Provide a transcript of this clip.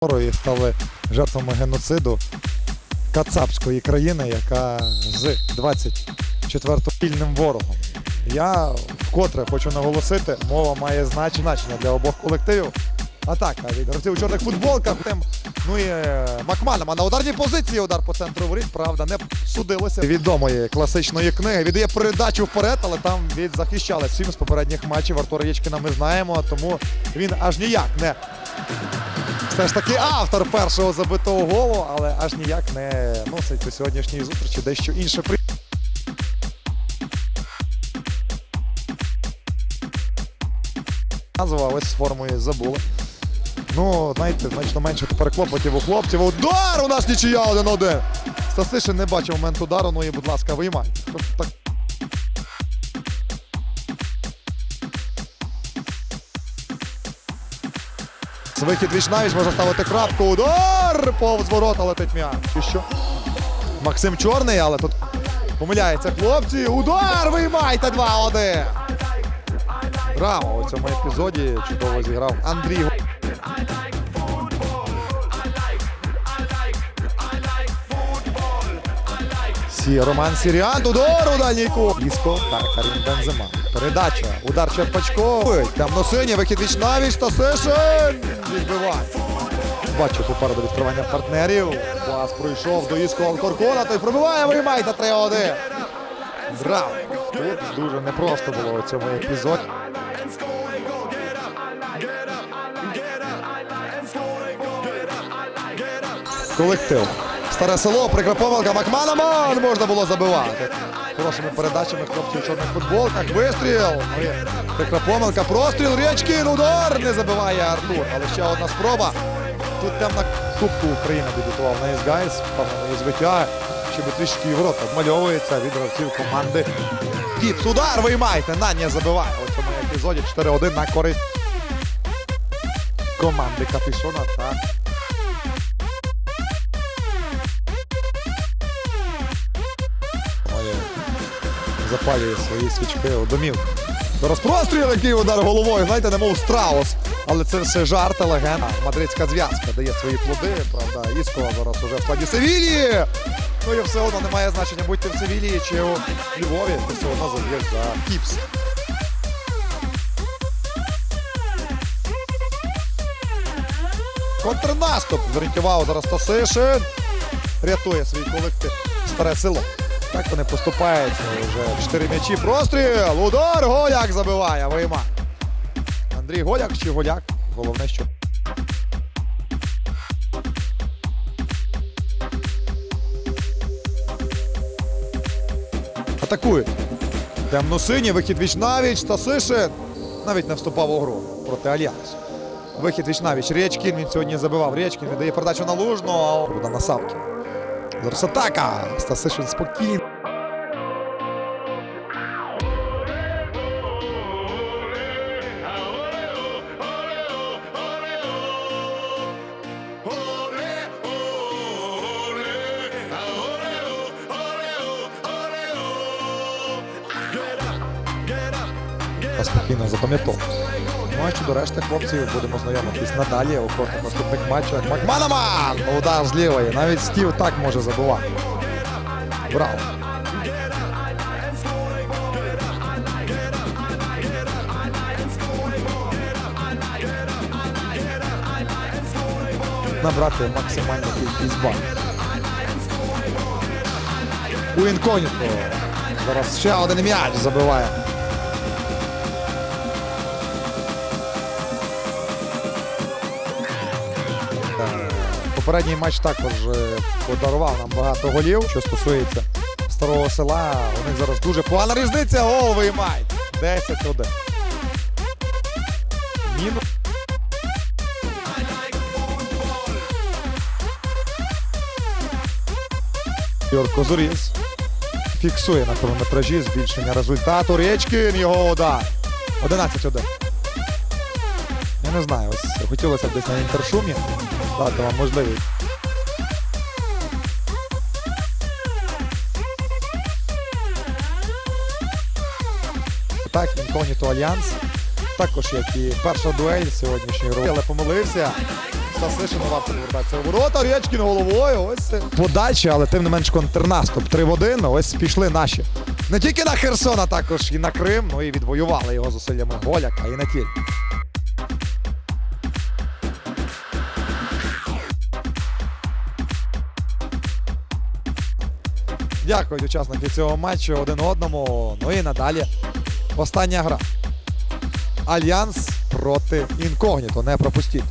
і стали жертвами геноциду Кацапської країни, яка з 24 вільним ворогом. Я вкотре хочу наголосити, мова має знач- значення для обох колективів. Атака від гравців у чорних футболках. Тим, ну і е, Макманама на ударній позиції удар по центру воріт, правда, не судилося. Відомої класичної книги. Віддає передачу вперед, але там від захищали сім з попередніх матчів. Артура Єчкіна ми знаємо, тому він аж ніяк не все ж таки автор першого забитого голу, але аж ніяк не носить у сьогоднішній зустрічі дещо інше. Назва ось з формою забули. Ну, знаєте, значно менше тепер клопотів у хлопців. Удар! У нас нічия 1-1. Стасишин не бачив момент удару, ну і, будь ласка, виймай. Вихід віч навіть може ставити крапку. Удар! Повз ворота летить м'яч. Що? Максим Чорний, але тут помиляється хлопці. Удар! Виймайте 2-1. Браво! У цьому епізоді чудово зіграв Андрій. Сі, Роман Сіріан, удар у дальній кут. Іско та Карім Бензема. Передача, удар Черпачко. Темно-синій, вихід віч навіч, Стасишин відбиває. Бачу попереду відкривання партнерів. Пас пройшов до Іско Алкоркона, той пробиває, виймайте 3-1. Браво! Тут дуже непросто було у цьому епізоді. Колектив. Старе село, прикра помилка Макманаман можна було забивати. Хорошими передачами хлопці у чорних футболках. Вистріл. Ну Прикра помилка, простріл, Рєчкін, удар. Не забиває Артур. Але ще одна спроба. Тут темна Кубку України дебютував на Єсгайс. Впевнений збиття. Ще би трішки і обмальовується від гравців команди. Кіпс, удар виймайте. Нанія забиває. У цьому епізоді 4-1 на користь команди Капішона та запалює свої свічки у домівку. Зараз простріл, який удар головою, знаєте, немов страус. Але це все жарт, легенда. Мадридська зв'язка дає свої плоди, правда. Іскова зараз уже в складі Севілії. Ну і все одно немає значення, будь ти в Севілії чи у Львові, ти все одно заб'єш за кіпс. Контрнаступ. Зорієнтував зараз Тосишин. Рятує свій колектив. Старе село. Так вони поступаються вже 4 м'ячі. Простріл! Удар! Голяк забиває. Вийма. Андрій Голяк чи Голяк? Головне, що. Атакують. Темно-синій, вихід віч навіч, Тасишин. Навіть не вступав у гру проти Альянсу. Вихід віч навіч. Рєчкін він сьогодні забивав. Рєчкін віддає передачу на лужну, а на Савки. Зараз атака. Стасишин спокійно. Спокійно запам'ятовуємо. Ну а щодо решти хлопців будемо знайомитись надалі у кожних наступних матчах. Макманаман! Удар з лівої. Навіть Стів так може забивати. Браво! Набрати максимальну кількість балів. У Інконіто. Зараз ще один м'яч забиває. Попередній матч також е, подарував нам багато голів. Що стосується старого села, у них зараз дуже погана різниця. Гол виймають. 10-1. Мінус. Юр Козуріс фіксує на хронометражі збільшення результату. Рєчкін його удар. 11-1. Я не знаю, ось хотілося б десь на інтершумі дати вам можливість. Так, інкогніто Альянс. Також як і перша дуель сьогоднішньої роки. Але помилився. Стасишин лапку повертається ворота. Рєчкін головою. Ось подача, але тим не менш контрнаступ. Три в 1. Ось пішли наші. Не тільки на Херсон, а також і на Крим. Ну і відвоювали його зусиллями Голяка і на тіль. Дякують учасники цього матчу один одному. Ну і надалі остання гра. Альянс проти інкогніто. Не пропустіть.